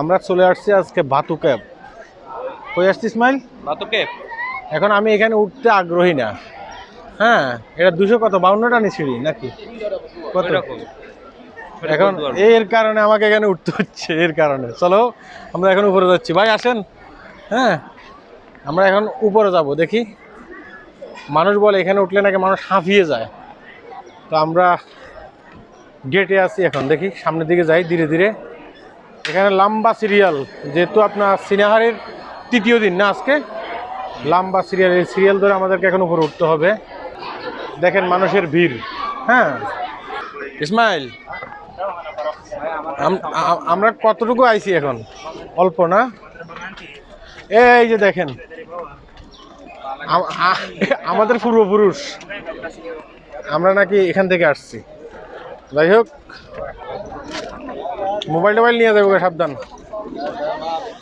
আমরা চলে আসছি আজকে বাতু ক্যাব। কই আসছি ইসমাইল? ক্যাব। এখন আমি এখানে উঠতে আগ্রহী না। হ্যাঁ এটা দুশো কত? বাউন্নটা সিঁড়ি নাকি? কত? এখন এর কারণে আমাকে এখানে উঠতে হচ্ছে এর কারণে। চলো আমরা এখন উপরে যাচ্ছি। ভাই আসেন। হ্যাঁ আমরা এখন উপরে যাব দেখি। মানুষ বলে এখানে উঠলে নাকি মানুষ হাঁফিয়ে যায়। তো আমরা গেটে আছি এখন, দেখি সামনের দিকে যাই ধীরে ধীরে। এখানে লম্বা সিরিয়াল, যেহেতু আপনার সিনেহারের তৃতীয় দিন না আজকে? লম্বা সিরিয়াল, এই সিরিয়াল ধরে আমাদেরকে এখন উপরে উঠতে হবে। দেখেন মানুষের ভিড় হ্যাঁ? ইসমাইল আমরা কতটুকু আইছি এখন? অল্প না? এই যে দেখেন আমাদের পূর্বপুরুষ। আমরা নাকি এখান থেকে আসছি। যাই হোক মোবাইল টোবাইল নিয়ে যাব সাবধান।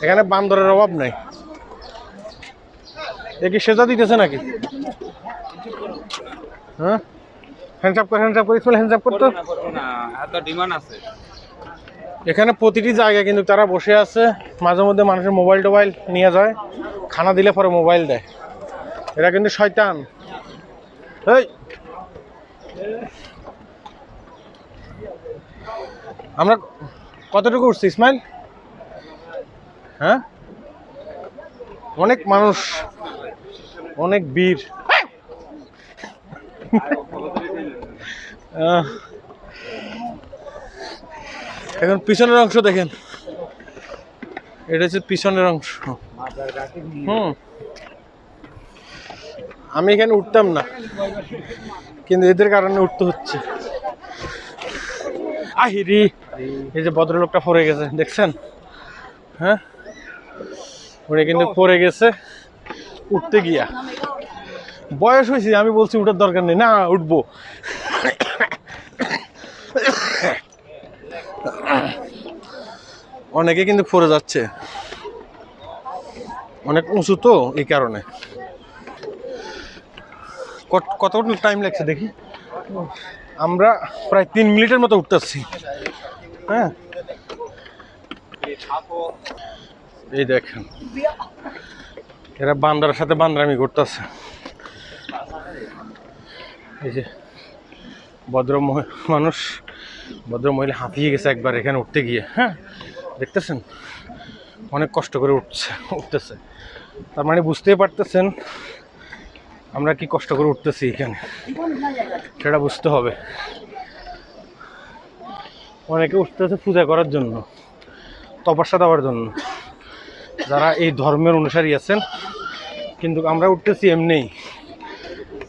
এখানে বান্দরের অভাব নাই। এ কি সেজা দিতেছে নাকি? হ্যাঁ? করে করতো এখানে প্রতিটি জায়গায় কিন্তু তারা বসে আছে, মাঝে মধ্যে মানুষের মোবাইল টোবাইল নিয়ে যায়, খানা দিলে পরে মোবাইল দেয়। এরা কিন্তু শয়তান। এই! আমরা কতটুকু উঠছি, ইসমাইল? হ্যাঁ? অনেক মানুষ, অনেক বীর। এখন পিছনের অংশ দেখেন। এটা হচ্ছে পিছনের অংশ। হুম। আমি এখানে উঠতাম না, কিন্তু এদের কারণে উঠতে হচ্ছে। আহিরি এই যে ভদ্রলোকটা পড়ে গেছে, দেখছেন? হ্যাঁ? উনি কিন্তু পড়ে গেছে, উঠতে গিয়া। বয়স হয়েছে, আমি বলছি উঠার দরকার নেই। না, উঠবো। অনেকে কিন্তু পড়ে যাচ্ছে। অনেক উঁচু তো, এই কারণে। কত- টাইম লাগছে দেখি? আমরা প্রায় তিন মিনিটের মতো উঠতেছি। হ্যাঁ? এই দেখেন। এরা বান্দার সাথে বান্দারামি করতেছে। এই যে ভদ্র মানুষ ভদ্র মহিলা হাঁপিয়ে গেছে একবার এখানে উঠতে গিয়ে। হ্যাঁ? দেখতেছেন? অনেক কষ্ট করে উঠছে, উঠতেছে। তার মানে বুঝতেই পারতেছেন আমরা কি কষ্ট করে উঠতেছি এখানে? সেটা বুঝতে হবে। অনেকে উঠতেছে পূজা করার জন্য, তপস্যা দেওয়ার জন্য। যারা এই ধর্মের অনুসারী আছেন, কিন্তু আমরা উঠতেছি এমনিই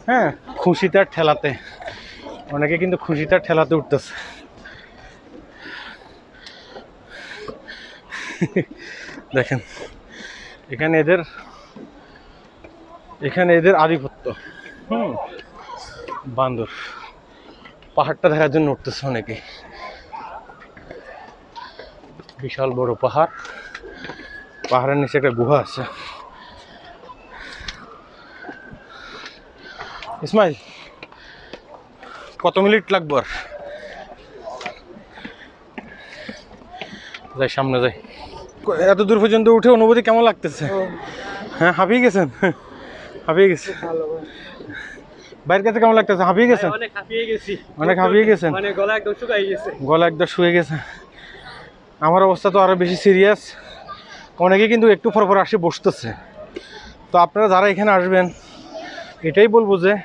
হ্যাঁ খুশিতার ঠেলাতে। অনেকে কিন্তু খুশিতার ঠেলাতে উঠতেছে। দেখেন, এখানে এদের এখানে এদের আধিপত্য। হুম। বান্দর পাহাড়টা দেখার জন্য উঠতেছে অনেকে। বিশাল বড় পাহাড়। পাহাড়ের নিচে একটা গুহা আছে। ইসমাইল কত মিনিট লাগবো আর? যাই সামনে যাই। এত দূর পর্যন্ত উঠে অনুভূতি কেমন লাগতেছে? হ্যাঁ হাঁপিয়ে গেছেন? হাঁপিয়ে গেছে? বাইরের কাছে কেমন লাগতেছে? হাঁপিয়ে গেছেন? অনেক হাঁপিয়ে গেছি। অনেক হাঁপিয়ে গেছেন? মানে গলা একদম শুকাই গেছে। গলা একদম শুয়ে গেছে। আমার অবস্থা তো আরও বেশি সিরিয়াস অনেকে কিন্তু একটু পর পর আসে বসতেছে। তো আপনারা যারা এখানে আসবেন এটাই বলব যে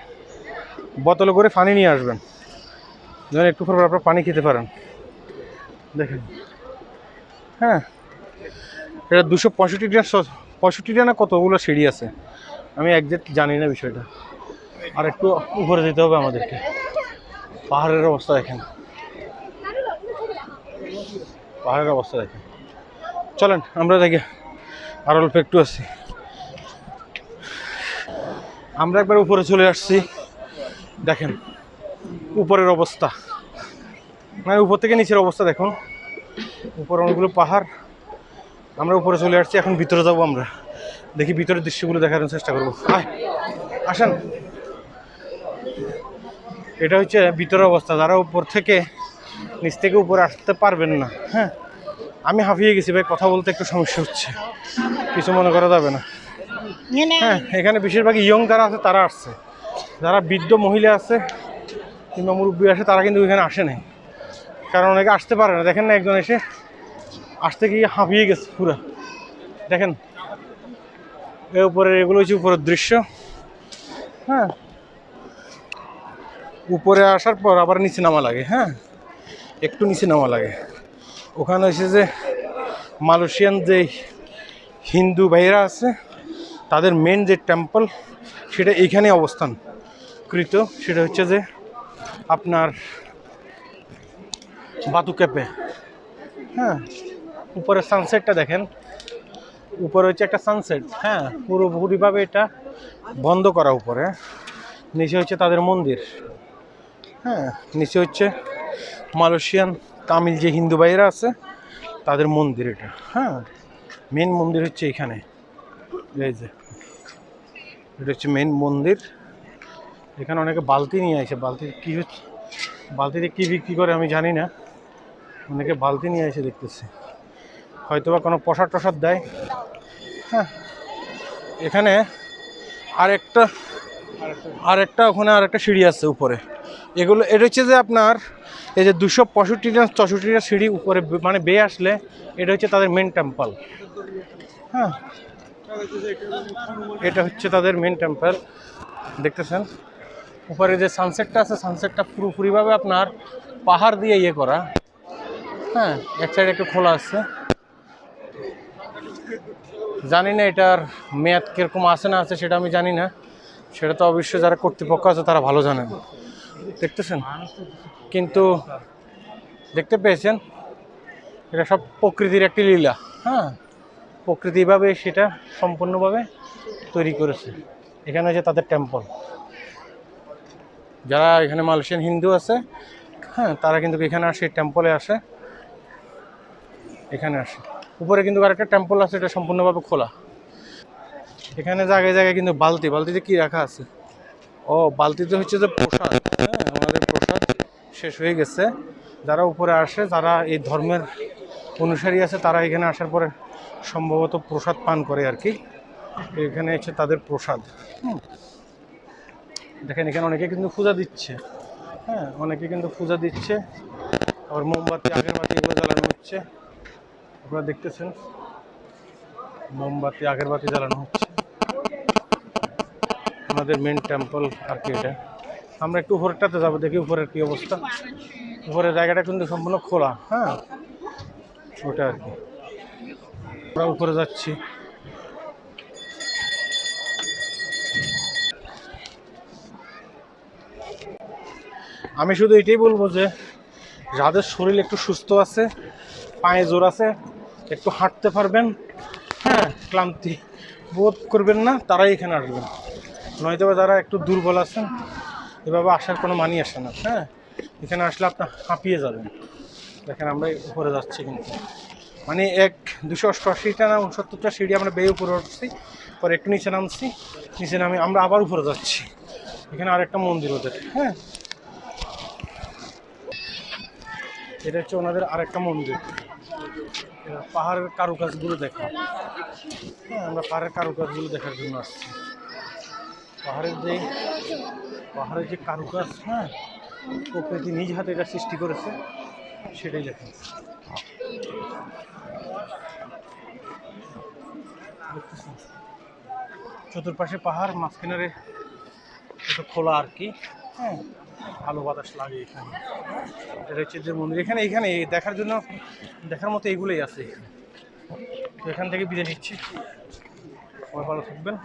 বোতলে করে পানি নিয়ে আসবেন। যেন একটু পর পর আপনারা পানি খেতে পারেন। দেখেন। হ্যাঁ। এটা দুশো পঁয়ষট্টিটা স- পঁয়ষট্টিটা না কতগুলো সিঁড়ি আছে? আমি একজ্যাক্ট জানি না বিষয়টা। আর একটু উপরে যেতে হবে আমাদেরকে। পাহাড়ের অবস্থা দেখেন। পাহাড়ের অবস্থা দেখেন। চলেন, আমরা দেখি। আর অল্প একটু আছি। আমরা একবার উপরে চলে আসছি। দেখেন, উপরের অবস্থা। মানে উপর থেকে নিচের অবস্থা দেখুন। উপরে অনেকগুলো পাহাড়। আমরা উপরে চলে আসছি, এখন ভিতরে যাব আমরা। দেখি ভিতরের দৃশ্যগুলো দেখার চেষ্টা করব। আসেন। এটা হচ্ছে ভিতরের অবস্থা, যারা উপর থেকে নিচ থেকে উপরে আসতে পারবেন না হ্যাঁ? আমি হাঁপিয়ে গেছি ভাই, কথা বলতে একটু সমস্যা হচ্ছে। কিছু মনে করা যাবে না। হ্যাঁ এখানে বেশিরভাগ ইয়ং যারা আছে, তারা আসছে। যারা বৃদ্ধ মহিলা আছে কিংবা মুরব্বী আসে তারা কিন্তু এখানে আসে নাই। কারণ অনেকে আসতে পারে না। দেখেন না একজন এসে, আসতে গিয়ে হাঁপিয়ে গেছে পুরো। দেখেন এ উপরে এগুলো হচ্ছে উপরের দৃশ্য। হ্যাঁ। উপরে আসার পর আবার নিচে নামা লাগে হ্যাঁ। একটু নিচে নামা লাগে। ওখানে হচ্ছে যে মালয়েশিয়ান যে হিন্দু ভাইয়েরা আছে, তাদের মেন যে টেম্পল সেটা এইখানে অবস্থান কৃত। সেটা হচ্ছে যে আপনার বাতু ক্যাপে হ্যাঁ। উপরে সানসেটটা দেখেন। উপরে হচ্ছে একটা সানসেট হ্যাঁ পুরোপুরিভাবে এটা বন্ধ করা উপরে। নিচে হচ্ছে তাদের মন্দির হ্যাঁ নিচে হচ্ছে মালয়েশিয়ান, তামিল যে হিন্দু ভাইয়েরা আছে, তাদের মন্দির এটা হ্যাঁ। মেন মন্দির হচ্ছে এখানে, এই যে, এটা হচ্ছে মেন মন্দির। এখানে অনেকে বালতি নিয়ে আসে, বালতি কী হচ্ছে, বালতিতে কী বিক্রি করে আমি জানি না, অনেকে বালতি নিয়ে এসে দেখতেছি। হয়তো বা কোনো প্রসাদ টসাদ দেয়। হ্যাঁ। এখানে আরেকটা আরেকটা ওখানে আরেকটা সিঁড়ি আছে উপরে। এগুলো, এটা হচ্ছে যে আপনার এই যে দুশো পঁয়ষট্টিটা চৌষট্টিটা সিঁড়ি উপরে মানে বেয়ে আসলে এটা হচ্ছে তাদের মেন টেম্পল হ্যাঁ। এটা হচ্ছে তাদের মেন টেম্পল দেখতেছেন? উপরে যে সানসেটটা আছে সানসেটটা পুরোপুরিভাবে আপনার পাহাড় দিয়ে ইয়ে করা। হ্যাঁ এক সাইড একটু খোলা আছে। জানি না এটার মেয়াদ কীরকম আছে না আছে, সেটা আমি জানি না। সেটা তো অবশ্যই যারা কর্তৃপক্ষ আছে, তারা ভালো জানেন। দেখতেছেন? কিন্তু দেখতে পেয়েছেন? এটা সব প্রকৃতির একটি লীলা হ্যাঁ? প্রকৃতিভাবে সেটা সম্পূর্ণভাবে তৈরি করেছে। এখানে হচ্ছে তাদের টেম্পল যারা এখানে মালয়েশিয়ান হিন্দু আছে হ্যাঁ তারা কিন্তু এখানে আসে টেম্পলে আসে। এখানে আসে। উপরে কিন্তু আরেকটা টেম্পল আছে, এটা সম্পূর্ণভাবে খোলা। এখানে জায়গায় জায়গায় কিন্তু বালতি, বালতিতে কি রাখা আছে? ও, বালতিতে হচ্ছে যে প্রসাদ হ্যাঁ আমাদের প্রসাদ শেষ হয়ে গেছে। যারা উপরে আসে, যারা এই ধর্মের অনুসারী আছে, তারা এখানে আসার পরে সম্ভবত প্রসাদ পান করে আর কি। এখানে হচ্ছে তাদের প্রসাদ। দেখেন, এখানে অনেকে কিন্তু পূজা দিচ্ছে হ্যাঁ অনেকে কিন্তু পূজা দিচ্ছে। আবার মোমবাতি আগরবাতি এগুলো জ্বালানো হচ্ছে। আপনারা দেখতেছেন, মোমবাতি আগরবাতি জ্বালানো হচ্ছে। আমাদের মেন টেম্পল আর কি এটা। আমরা একটু উপরেরটাতে যাব, দেখি উপরের কি অবস্থা। উপরের জায়গাটা কিন্তু সম্পূর্ণ খোলা হ্যাঁ? ওটা আর কি। আমরা উপরে যাচ্ছি। আমি শুধু এটাই বলব যে, যাদের শরীর একটু সুস্থ আছে, পায়ে জোর আছে একটু হাঁটতে পারবেন। হ্যাঁ ক্লান্তি বোধ করবেন না, তারাই এখানে আসবেন। নয়তো বা যারা একটু দুর্বল আছেন, এভাবে আসার কোনো মানি আসে না। হ্যাঁ এখানে আসলে আপনার হাঁপিয়ে যাবেন। দেখেন আমরা উপরে যাচ্ছি কিন্তু। মানে এক দুশো অষ্টআশিটা না উনসত্তরটা সিঁড়ি আমরা বেয়ে উপরে উঠছি, পরে একটু নিচে নামছি, নিচে নামে আমরা আবার উপরে যাচ্ছি। এখানে আরেকটা মন্দির ওদের হ্যাঁ। এটা হচ্ছে ওনাদের আরেকটা মন্দির। পাহাড়ের কারুকাজগুলো দেখা। হ্যাঁ আমরা পাহাড়ের কারুকাজগুলো দেখার জন্য আসছি। পাহাড়ের যে পাহাড়ের যে কারুকাজ হ্যাঁ প্রকৃতি নিজ হাতে এটা সৃষ্টি করেছে, সেটাই দেখতেছেন? চতুর্পাশে পাহাড় মাঝখানে একটু খোলা আর কি। হ্যাঁ ভালো বাতাস লাগে এখানে। এটা হচ্ছে যে মন্দির। এখানে এখানে দেখার জন্য, দেখার মতো এগুলোই আছে তো এখান থেকে বিদায় নিচ্ছি। সবাই ভালো থাকবেন।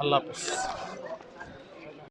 আল্লাহ হাফেজ।